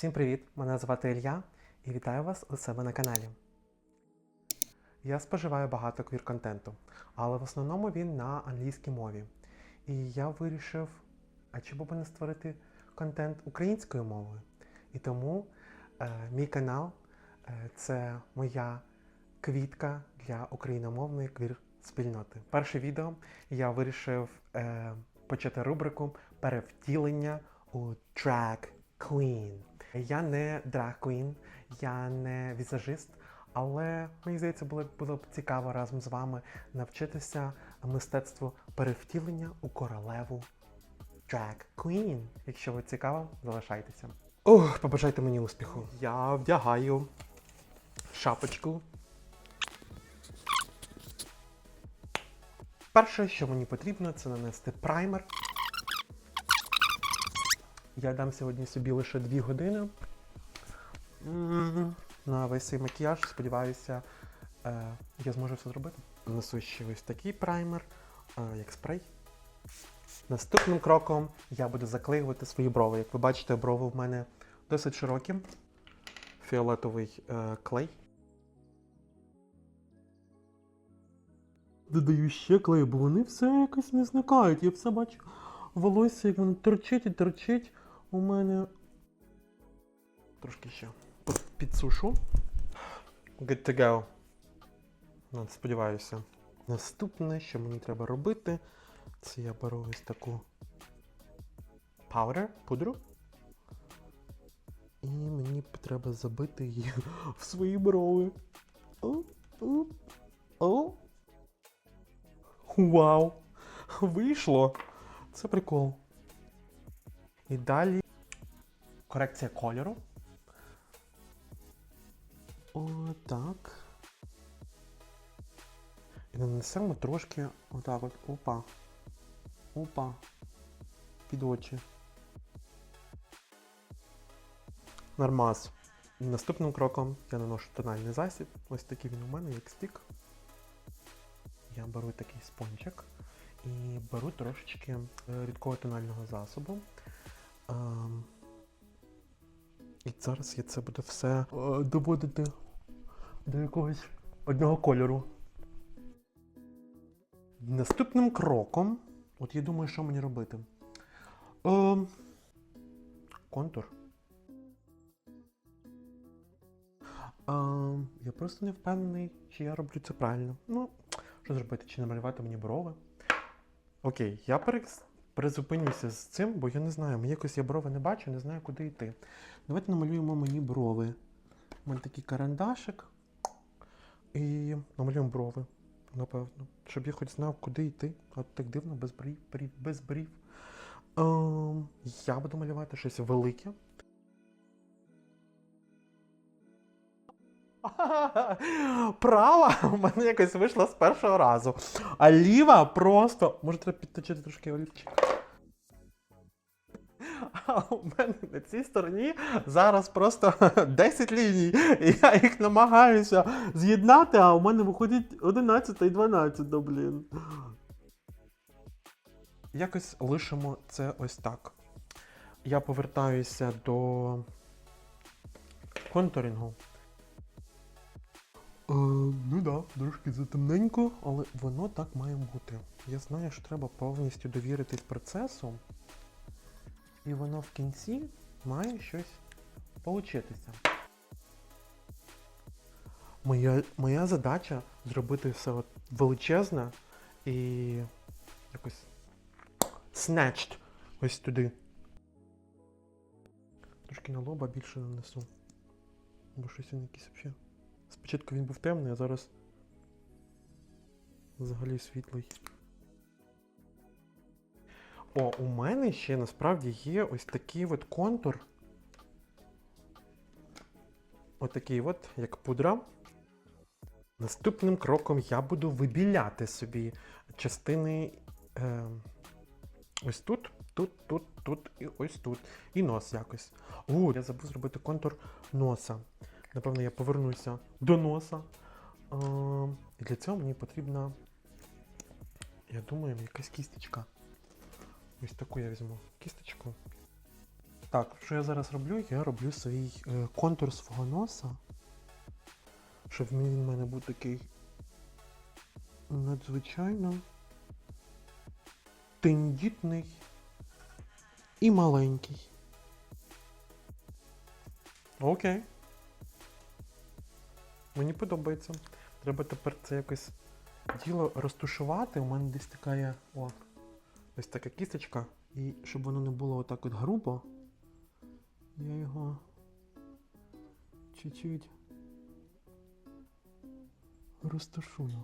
Всім привіт! Мене звати Ілля і вітаю вас у себе на каналі. Я споживаю багато квір-контенту, але в основному він на англійській мові. І я вирішив, а чому б не створити контент українською мовою. І тому е, мій канал е, це моя квітка для україномовної квір-спільноти. Перше відео я вирішив е, почати рубрику перевтілення у drag queen. Я не drag я не візажист, але мені здається, було, було б цікаво разом з вами навчитися мистецтву перевтілення у королеву drag queen. Якщо ви цікаво, залишайтеся. Ох, побажайте мені успіху. Я вдягаю шапочку. Перше, що мені потрібно, це нанести праймер. Я дам сьогодні собі лише 2 години на весь цей макіяж. Сподіваюся, е, я зможу все зробити. Нанесу ще ось такий праймер, е, як спрей. Наступним кроком я буду заклеювати свої брови. Як ви бачите, брови в мене досить широкі. Фіолетовий е, клей. Додаю ще клею, бо вони все якось не зникають. Я все бачу волосся, як воно торчить і торчить у мене. Трошки ще під- підсушу. Good to go. Ну, сподіваюся. Наступне, що мені треба робити, це я беру ось таку powder, пудру. І мені треба забити її в свої брови. О, о, о. Вау! Вийшло! Це прикол. І далі корекція кольору. Отак. І нанесемо трошки отак от. Опа. Опа. Під очі. Нормас. Наступним кроком я наношу тональний засіб. Ось такий він у мене, як стік. Я беру такий спончик і беру трошечки е, рідкого тонального засобу. І зараз я це буду все е, доводити до якогось одного кольору. Наступним кроком, от я думаю, що мені робити. Ем, контур. Ем, я просто не впевнений, чи я роблю це правильно. Ну, що зробити, чи намалювати мені брови? Окей, я перекс- призупинюся з цим, бо я не знаю, мені якось я брови не бачу, не знаю, куди йти. Давайте намалюємо мені брови. У мене такий карандашик. І намалюємо брови, напевно. Щоб я хоч знав, куди йти. От так дивно, без брів, брів, без брів. Ем, я буду малювати щось велике. Права у мене якось вийшла з першого разу. А ліва просто. Може треба підточити трошки олівчик. А у мене на цій стороні зараз просто 10 ліній. І я їх намагаюся з'єднати, а у мене виходить 11 і 12, блін. Якось лишимо це ось так. Я повертаюся до контурінгу. Е, ну да, трошки затемненько, але воно так має бути. Я знаю, що треба повністю довіритись процесу, і воно в кінці має щось получитися. Моя, моя задача зробити все от величезне і якось snatched ось туди. Трошки на лоба більше нанесу. Бо щось він якийсь взагалі. Спочатку він був темний, а зараз взагалі світлий. О, у мене ще насправді є ось такий от контур. Отакий от, як пудра. Наступним кроком я буду вибіляти собі частини е, ось тут, тут, тут, тут і ось тут. І нос якось. О, я забув зробити контур носа. Напевно, я повернуся до носа. І для цього мені потрібна, я думаю, якась кісточка. Ось таку я візьму кісточку. Так, що я зараз роблю? Я роблю свій е, контур свого носа. Щоб він в мене був такий надзвичайно тендітний і маленький. Окей. Мені подобається. Треба тепер це якось діло розтушувати. У мене десь така є. О, ось така кісточка. І щоб воно не було отак от грубо, я його чуть-чуть розташую.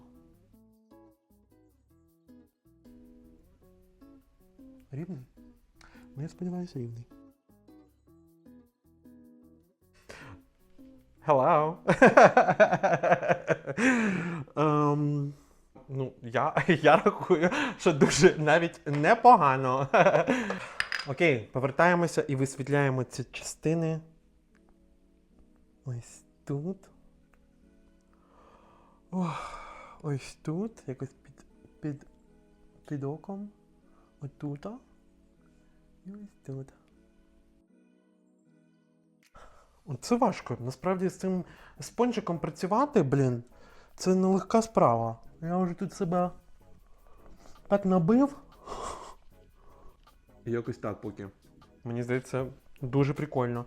Рівний? Ну, я сподіваюся, рівний. Hello. Ем, ну, я, я рахую, що дуже навіть непогано. Окей, повертаємося і висвітляємо ці частини. Ось тут. Ось тут, якось під, під, під оком. Отут. І ось тут. Це важко. Насправді з цим спонжиком працювати, блін, це нелегка справа. Я вже тут себе так набив. Якось так поки. Мені здається, дуже прикольно.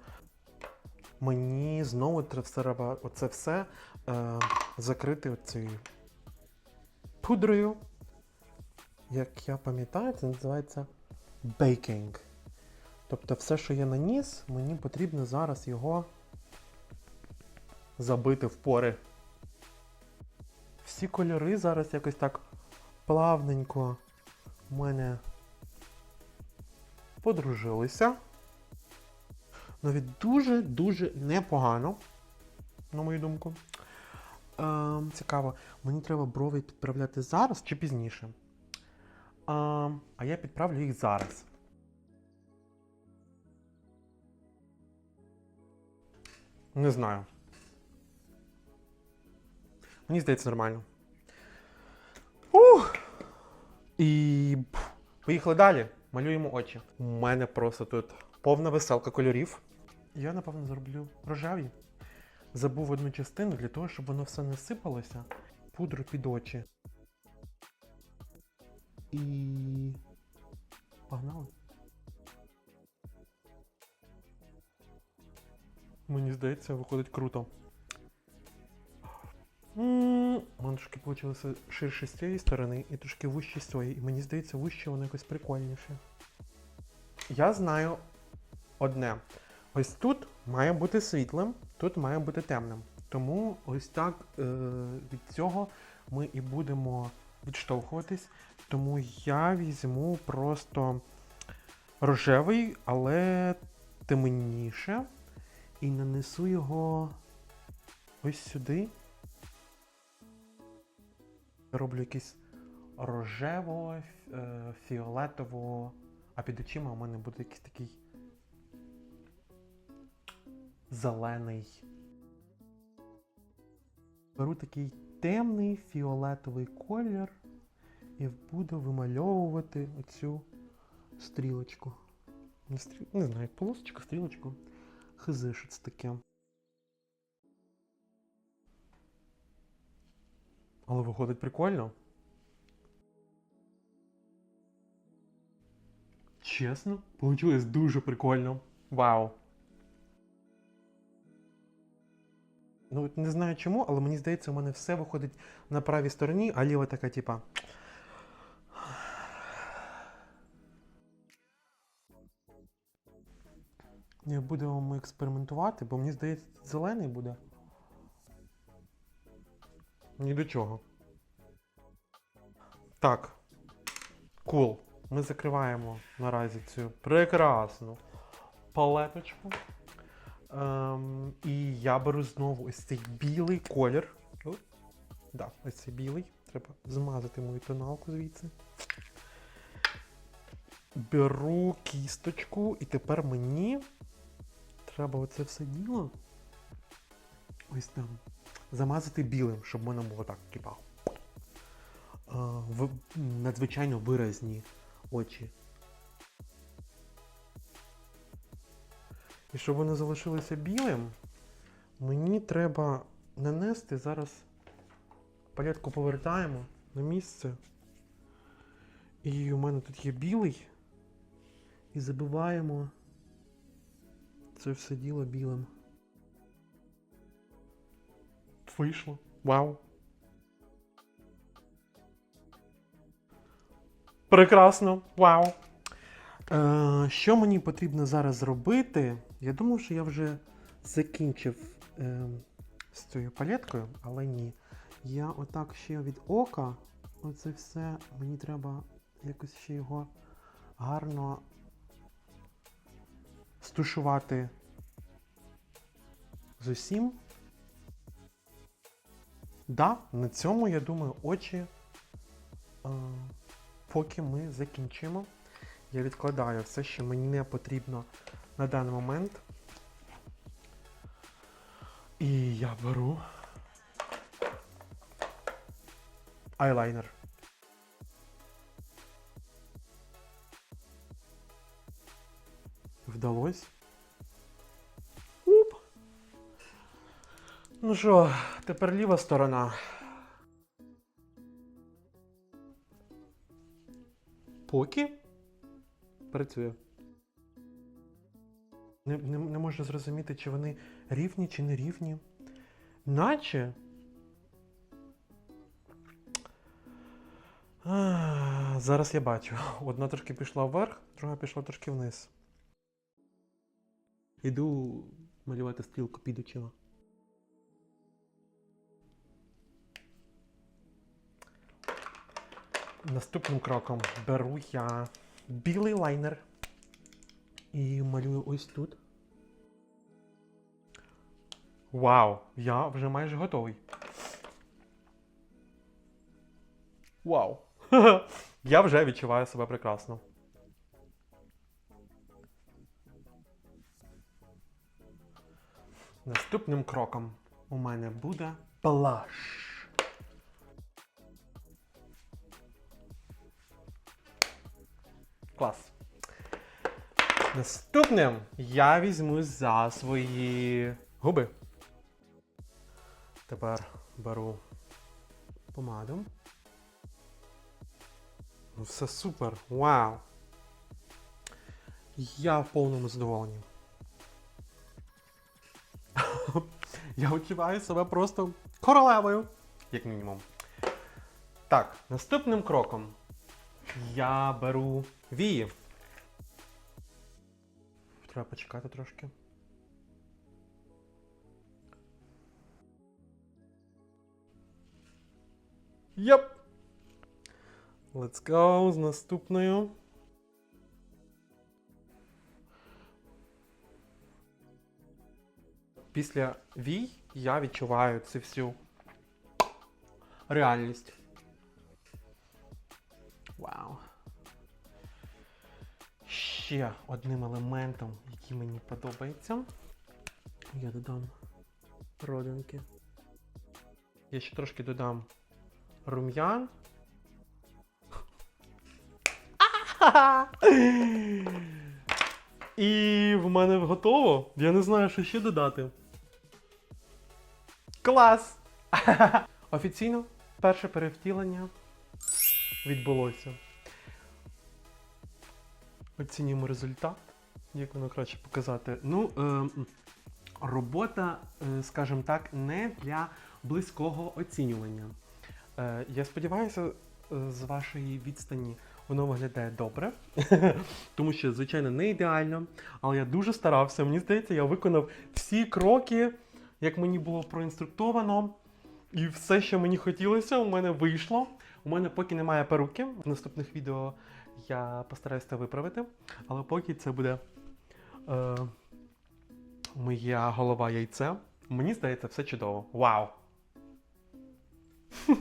Мені знову треба оце все е, закрити цією пудрою. Як я пам'ятаю, це називається бейкінг. Тобто все, що я наніс, мені потрібно зараз його забити в пори. Всі кольори зараз якось так плавненько в мене подружилися. Навіть дуже-дуже непогано, на мою думку. Ем, цікаво, мені треба брови підправляти зараз чи пізніше. Ем, а я підправлю їх зараз. Не знаю. Мені здається, нормально. Ух! І поїхали далі. Малюємо очі. У мене просто тут повна веселка кольорів. Я, напевно, зроблю рожеві. Забув одну частину для того, щоб воно все не сипалося. Пудру під очі. І. Погнали. Мені здається, виходить круто. М, У мене трошки вийшло ширше з цієї сторони і трошки вище з цієї. І мені здається, вище воно якось прикольніше. Я знаю одне. Ось тут має бути світлим, тут має бути темним. Тому ось так е, від цього ми і будемо відштовхуватись. Тому я візьму просто рожевий, але темніше. І нанесу його ось сюди. Роблю якийсь рожево, е, фіолетово, а під очима у мене буде якийсь такий зелений. Беру такий темний фіолетовий колір і буду вимальовувати оцю стрілочку. Не, стріл... Не знаю, полосочку, стрілочку. Хизи, таке. Але виходить прикольно. Чесно, получилось дуже прикольно. Вау. Ну, не знаю чому, але мені здається, у мене все виходить на правій стороні, а ліва така, типа. Будемо ми експериментувати, бо мені здається, зелений буде. Ні до чого. Так. Кул. Ми закриваємо наразі цю прекрасну палеточку. Ем, і я беру знову ось цей білий колір. О, да, ось цей білий. Треба змазати мою тоналку звідси. Беру кісточку, і тепер мені треба оце все діло. Ось там. Замазати білим, щоб воно було так, типа. в, надзвичайно виразні очі. І щоб воно залишилося білим, мені треба нанести зараз. Палетку повертаємо на місце. І у мене тут є білий. І забиваємо це все діло білим. Вийшло. Вау. Прекрасно. Вау. Е, що мені потрібно зараз зробити? Я думав, що я вже закінчив е, з цією палеткою, але ні. Я отак ще від ока. Оце все. Мені треба якось ще його гарно стушувати з усім. Да, на цьому, я думаю, очі, е, поки ми закінчимо. Я відкладаю все, що мені не потрібно на даний момент. І я беру айлайнер. Вдалось. Уп. Ну що, тепер ліва сторона. Поки працює. Не, не, не можу зрозуміти, чи вони рівні, чи не рівні. Наче. А, зараз я бачу. Одна трошки пішла вверх, друга пішла трошки вниз. Іду малювати стрілку під очима. Наступним кроком беру я білий лайнер і малюю ось тут. Вау! Я вже майже готовий. Вау! Я вже відчуваю себе прекрасно. Наступним кроком у мене буде блаш. Клас. Наступним я візьму за свої губи. Тепер беру помаду. Ну, все супер. Вау! Я в повному задоволенні. Я відчуваю себе просто королевою, як мінімум. Так, наступним кроком я беру вії. Треба почекати трошки. Йоп! Let's go з наступною. Після вій я відчуваю цю всю реальність. Вау. Ще одним елементом, який мені подобається, я додам родинки. Я ще трошки додам рум'ян. І в мене готово. Я не знаю, що ще додати. Клас! Офіційно перше перевтілення відбулося. Оцінюємо результат. Як воно краще показати? Ну, е, робота, е, скажімо так, не для близького оцінювання. Е, я сподіваюся, е, з вашої відстані воно виглядає добре, тому що, звичайно, не ідеально, але я дуже старався. Мені здається, я виконав всі кроки, як мені було проінструктовано. І все, що мені хотілося, у мене вийшло. У мене поки немає перуки. В наступних відео я постараюся це виправити. Але поки це буде е, моя голова яйце. Мені здається, все чудово. Вау!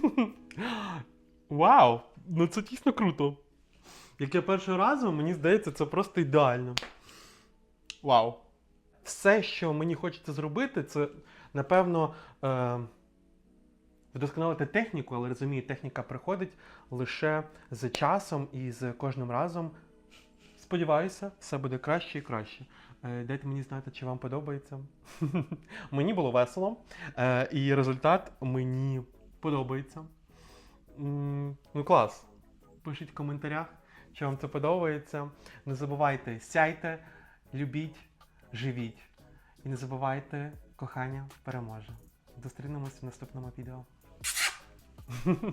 Вау! Ну це дійсно круто. Як я першого разу, мені здається, це просто ідеально. Вау! Все, що мені хочеться зробити, це, напевно, е, вдосконалити техніку, але розумію, техніка приходить лише з часом і з кожним разом. Сподіваюся, все буде краще і краще. Е, Дайте мені знати, чи вам подобається. мені було весело, е, і результат мені подобається. Ну, клас. Пишіть в коментарях, чи вам це подобається. Не забувайте, сяйте, любіть, живіть. І не забувайте, кохання переможе. Зустрінемось в наступному відео.